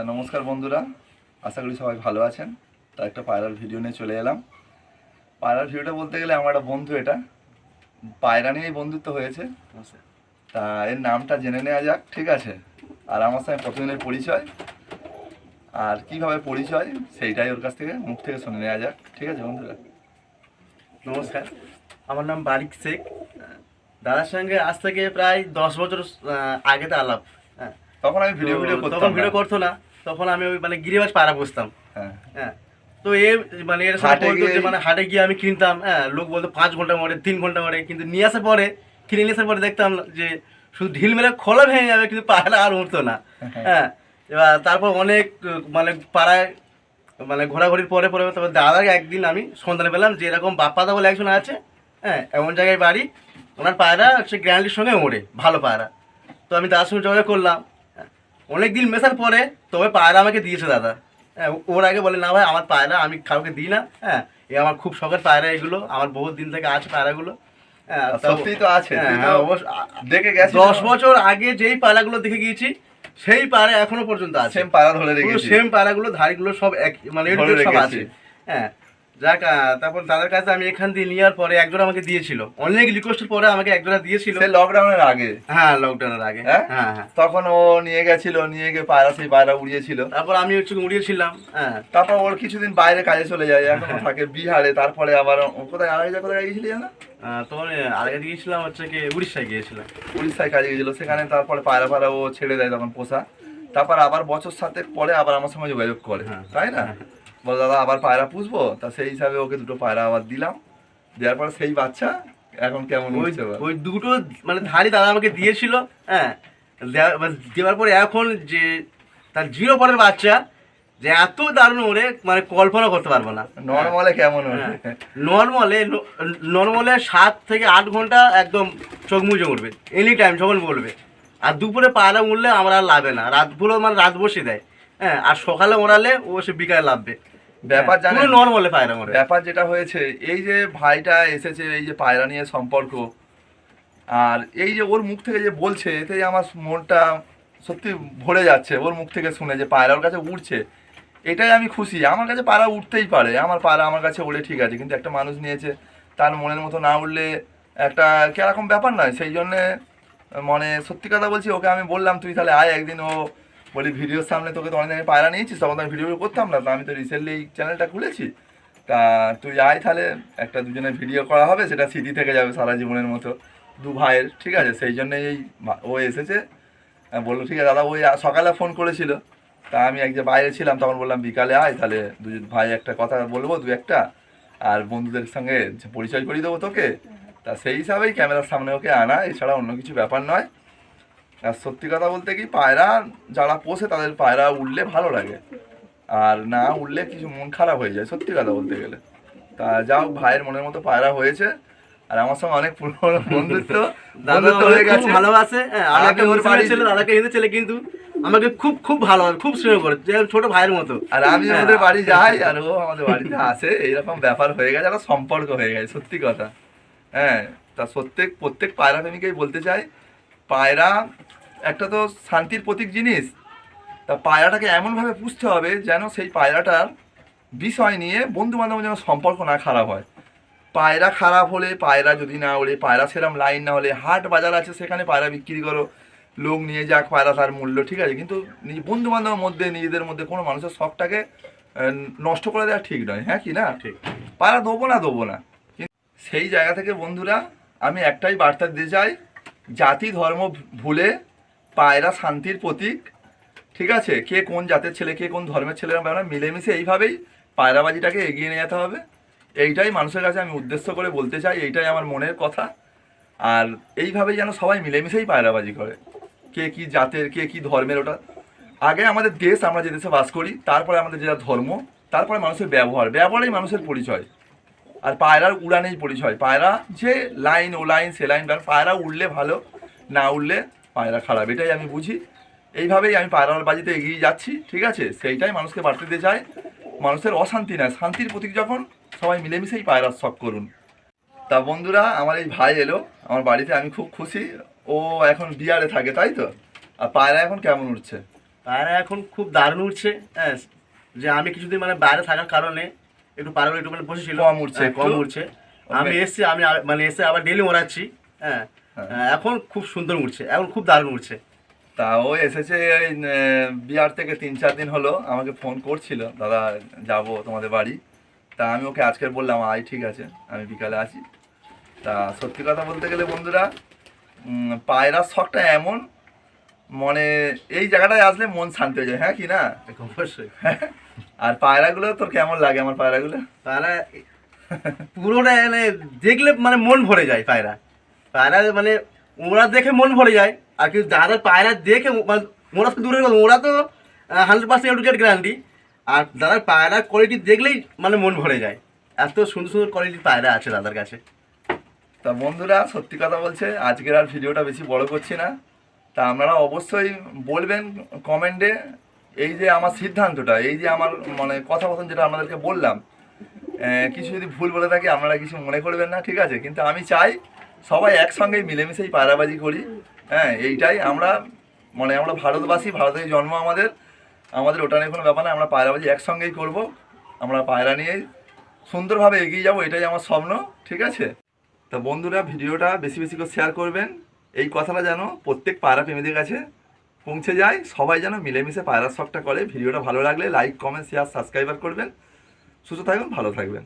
তা নমস্কার বন্ধুরা আশা করি সবাই ভালো আছেন। তা একটা পায়রার ভিডিও নিয়ে চলে এলাম। পায়রার ভিডিওটা বলতে গেলে আমার একটা বন্ধু এটা। পায়রা নিয়েই বন্ধুত্ব হয়েছে। তা এর নামটা জেনে নেওয়া যাক ঠিক আছে? আর আমার সঙ্গে প্রতিদিনের পরিচয়। আর কীভাবে পরিচয় সেইটাই ওর কাছ থেকে মুখ থেকে শুনে নেওয়া যাক। ঠিক আছে বন্ধুরা? নমস্কার। আমার নাম বারিক শেখ। দাদার সঙ্গে আজ থেকে প্রায় দশ বছর আগেতে আলাপ। হ্যাঁ। তখন আমি ভিডিও ভিডিও তখন ভিডিও করতো না। তখন আমি ওই মানে গিরিবাজ পাড়া বসতাম। হ্যাঁ। হ্যাঁ। তো এ মানে এর সাথে মানে হাটে গিয়ে আমি কিনতাম হ্যাঁ লোক বলতো পাঁচ ঘণ্টা মরে তিন ঘণ্টা মরে কিন্তু নিয়ে আসার পরে কিনে নিয়ে আসার পরে দেখতাম যে শুধু ঢিল মেরে খোলা ভেঙে যাবে কিন্তু পাড়া আর উঠতো না। হ্যাঁ। এবার তারপর অনেক মানে পাড়ায় মানে ঘোরাঘুরির পরে পরে তারপর দাদাকে একদিন আমি সন্ধানে পেলাম যে এরকম বাপ্পাদা বলে একজন আছে হ্যাঁ এমন জায়গায় বাড়ি ওনার পায়রা সে গ্যারান্টির সঙ্গে ওড়ে ভালো পায়রা তো আমি তার সঙ্গে যোগাযোগ করলাম অনেক দিন মেশার পরে তবে পায়রা আমাকে দিয়েছে দাদা। হ্যাঁ ওর আগে বলে না ভাই আমার পায়রা আমি কাউকে দিই না। হ্যাঁ এ আমার খুব শখের পায়রা এগুলো আমার বহুত দিন থেকে আছে পায়রাগুলো। হ্যাঁ আর তো আছে হ্যাঁ, হ্যাঁ, দেখে দশ বছর আগে যেই পায়রাগুলো দেখে গিয়েছি সেই পায়রা এখনও পর্যন্ত আছে। সেম পায়রা ধরে রেখেছি। সেম পায়রাগুলো ধারিগুলো সব এক মানে সব আছে। হ্যাঁ যাক তারপর কাছে আমি এখান দিয়ে নেওয়ার পরে একজন আমাকে দিয়েছিল। অনেক রিকোয়েস্টের পরে আমাকে একজনা দিয়েছিল। সে লকডাউনের আগে? হ্যাঁ লকডাউনের আগে। হ্যাঁ? হ্যাঁ হ্যাঁ। তখন ও নিয়ে গেছিল নিয়ে গিয়ে পায়রা সেই পায়রা উড়িয়েছিল। তারপর আমি উড়িয়েছিলাম হ্যাঁ। তারপর ওর কিছুদিন বাইরে কাজে চলে যায় এখন থাকে বিহারে তারপরে আবার কোথায় জায়গায় কোথায় গিয়েছিলি তোমার আগে গিয়েছিলাম হচ্ছে কি উড়িষ্যায় গিয়েছিলাম। উড়িষ্যায় কাজে গিয়েছিল সেখানে তারপরে পায়রা পায়রা ও ছেড়ে দেয় তখন পোষা। তারপর আবার বছর সাথে পরে আবার আমার সঙ্গে যোগাযোগ করে হ্যাঁ। তাই না? বল দাদা আবার পায়রা পুষবো? তা সেই হিসাবে ওকে দুটো পায়রা আবার দিলাম। দেওয়ার পরে সেই বাচ্চা এখন কেমন বল? ওই দুটো মানে ধারি দাদা আমাকে দিয়েছিল হ্যাঁ। মানে দেওয়ার পরে এখন যে তার জিরো পরের বাচ্চা যে এত দারুণ ওরে মানে কল্পনা করতে পারব না। নর্মালে কেমন হ্যাঁ। ওঠে নর্মালে নর্মালে সাত থেকে আট ঘণ্টা একদম চোখ মুজে উঠবে। এনি টাইম যখন বলবে। আর দুপুরে পায়রা উঠলে আমরা আর লাভে না। রাতগুলো মানে রাত বসে দেয়। হ্যাঁ আর সকালে ওড়ালে ও সে বিকালে লাভবে ব্যাপার জানেন নর্মালে পায়রা মরে ব্যাপার যেটা হয়েছে এই যে ভাইটা এসেছে এই যে পায়রা নিয়ে সম্পর্ক আর এই যে ওর মুখ থেকে যে বলছে এতেই আমার মনটা সত্যি ভরে যাচ্ছে ওর মুখ থেকে শুনে যে পায়রা ওর কাছে উঠছে এটাই আমি খুশি। আমার কাছে পায়রা উঠতেই পারে আমার পায়রা আমার কাছে ওড়ে ঠিক আছে কিন্তু একটা মানুষ নিয়েছে তার মনের মতো না উঠলে একটা কীরকম ব্যাপার নয়। সেই জন্যে মানে সত্যি কথা বলছি ওকে আমি বললাম তুই তাহলে আয় একদিন ও বলি, ভিডিওর সামনে তোকে তো অনেক দিন পায়রা নিয়েছিস তখন তো আমি ভিডিও করতাম না আমি তো রিসেন্টলি এই চ্যানেলটা খুলেছি। তা তুই আয় তাহলে, একটা দুজনের ভিডিও করা হবে, সেটা স্মৃতি থেকে যাবে সারা জীবনের মতো, দু ভাইয়ের, ঠিক আছে? সেই জন্য এই ও এসেছে। বলল, ঠিক আছে, দাদা, ওই সকালে ফোন করেছিল। তা আমি এক যে বাইরে ছিলাম, তখন বললাম, বিকালে আয়, তাহলে দুজন ভাই একটা কথা বলব, দু একটা, আর বন্ধুদের সঙ্গে পরিচয় করিয়ে দেবো তোকে। তা সেই হিসাবেই ক্যামেরার সামনে ওকে আনা, এছাড়া অন্য কিছু ব্যাপার নয়। আর সত্যি কথা বলতে কি পায়রা যারা পোষে তাদের পায়রা উঠলে ভালো লাগে। আর না উঠলে কিছু মন খারাপ হয়ে যায় সত্যি কথা বলতে গেলে। তা যাও ভাইয়ের মনের মতো পায়রা হয়েছে। আর আমার সঙ্গে অনেক পুরনো বন্ধুত্ব। দাদা বন্ধুত্ব হয়ে গেছে। ভালোবাসে। হ্যাঁ, আমাকে ওর বাড়ি ছিল দাদাকে হিন্দু ছেলে কিন্তু আমাকে খুব খুব ভালোবাসে খুব স্নেহ করে যে ছোট ভাইয়ের মতো। আর আমি হ্যাঁ। ওদের বাড়ি যাই আর ও আমাদের বাড়িতে আসে। এইরকম ব্যাপার হয়ে গেছে একটা সম্পর্ক হয়ে গেছে সত্যি কথা। হ্যাঁ তা প্রত্যেক প্রত্যেক পায়রা প্রেমিকেই বলতে চাই পায়রা একটা তো শান্তির প্রতীক জিনিস। তা পায়রাটাকে এমনভাবে পুষতে হবে যেন সেই পায়রাটার বিষয় নিয়ে বন্ধু বান্ধব যেন সম্পর্ক না খারাপ হয়। পায়রা খারাপ হলে পায়রা যদি না ওড়ে পায়রা সেরম লাইন না হলে হাট বাজার আছে সেখানে পায়রা বিক্রি করো লোক নিয়ে যাক পায়রা তার মূল্য ঠিক আছে? কিন্তু বন্ধু বান্ধবের মধ্যে নিজেদের মধ্যে কোনো মানুষের শখটাকে নষ্ট করে দেওয়া ঠিক নয় হ্যাঁ কি না? ঠিক পায়রা দেবো না দেবো না। সেই জায়গা থেকে বন্ধুরা আমি একটাই বার্তা দিতে চাই জাতি ধর্ম ভুলে পায়রা শান্তির প্রতীক, ঠিক আছে? কে কোন জাতের ছেলে, কে কোন ধর্মের ছেলে আমরা মিলেমিশে এইভাবেই পায়রাবাজিটাকে এগিয়ে নিয়ে যেতে হবে। এইটাই মানুষের কাছে আমি উদ্দেশ্য করে বলতে চাই, এইটাই আমার মনের কথা। আর এইভাবেই যেন সবাই মিলেমিশেই পায়রাবাজি করে। কে কি জাতের, কে কি ধর্মের ওটা। আগে আমাদের দেশ আমরা যে দেশে বাস করি, তারপরে আমাদের যেটা ধর্ম, তারপরে মানুষের ব্যবহার। ব্যবহারেই মানুষের পরিচয়। আর পায়রার উড়ানেই পরিচয়। পায়রা যে লাইন, ও লাইন, সে লাইন পায়রা উড়লে ভালো, না উড়লে পায়রা খারাপ, এটাই আমি বুঝি। এইভাবেই আমি পায়রার বাজিতে এগিয়ে যাচ্ছি, ঠিক আছে? সেইটাই মানুষকে বাড়তে দিতে চাই। মানুষের অশান্তি না শান্তির প্রতীক যখন সবাই মিলেমিশেই পায়রার শখ করুন। তা বন্ধুরা, আমার এই ভাই এলো, আমার বাড়িতে আমি খুব খুশি। ও এখন বিয়ারে থাকে, তাই তো? আর পায়রা এখন কেমন উঠছে পায়রা এখন খুব দারুণ উঠছে হ্যাঁ। যে আমি কিছুদিন মানে বাইরে থাকার কারণে একটু পায়রাগুলো একটু মানে বসেছিল কম উঠছে হ্যাঁ, কম। উঠছে আমি এসছি আমি মানে এসে আবার ডেলি ওড়াচ্ছি। হ্যাঁ হ্যাঁ, এখন খুব সুন্দর উঠছে এখন খুব দারুণ উঠছে তা ও এসেছে আহ, বিহার থেকে তিন চার দিন হলো আমাকে ফোন করছিল দাদা যাব তোমাদের বাড়ি। তা আমি ওকে আজকে বললাম আই ঠিক আছে আমি বিকালে আছি। তা সত্যি কথা বলতে গেলে বন্ধুরা পায়রার শখটা এমন মানে এই জায়গাটায় আসলে মন শান্তি হয়ে যায় হ্যাঁ কি না? অবশ্যই। আর পায়রাগুলো তোর কেমন লাগে আমার পায়রাগুলো? পায়রা পুরোটা মানে দেখলে মানে মন ভরে যায় পায়রা। পায়রা মানে ওরা দেখে মন ভরে যায় আর কিন্তু যারা পায়রা দেখে মানে ওরা তো দূরের কথা ওরা তো হান্ড্রেড পার্সেন্ট এডুকেট গ্যারান্টি আর দাদার পায়রা কোয়ালিটি দেখলেই মানে মন ভরে যায়। এত সুন্দর সুন্দর কোয়ালিটির পায়রা আছে দাদার কাছে। তা বন্ধুরা সত্যি কথা বলছে আজকের আর ভিডিওটা বেশি বড় করছি না। তা আপনারা অবশ্যই বলবেন কমেন্টে এই যে আমার সিদ্ধান্তটা, এই যে আমার মানে কথা কথাবার্তা যেটা আপনাদেরকে বললাম কিছু যদি ভুল বলে থাকি, আপনারা কিছু মনে করবেন না, ঠিক আছে? কিন্তু আমি চাই সবাই একসঙ্গেই মিলেমিশেই পায়রাবাজি করি হ্যাঁ? এইটাই আমরা মানে আমরা ভারতবাসী, ভারতের জন্ম আমাদের আমাদের ওটা নিয়ে কোনো ব্যাপার না, আমরা পায়রাবাজি একসঙ্গেই করব, আমরা পায়রা নিয়েই সুন্দরভাবে এগিয়ে যাব, এটাই আমার স্বপ্ন, ঠিক আছে? তা বন্ধুরা, ভিডিওটা বেশি বেশি করে শেয়ার করবেন, এই কথাটা যেন প্রত্যেক পায়রা প্রেমীদের কাছে পৌঁছে যায়। সবাই যেন মিলেমিশে পায়রা শখটা করে। ভিডিওটা ভালো লাগলে লাইক কমেন্ট শেয়ার সাবস্ক্রাইবার করবেন। সুস্থ থাকবেন, ভালো থাকবেন।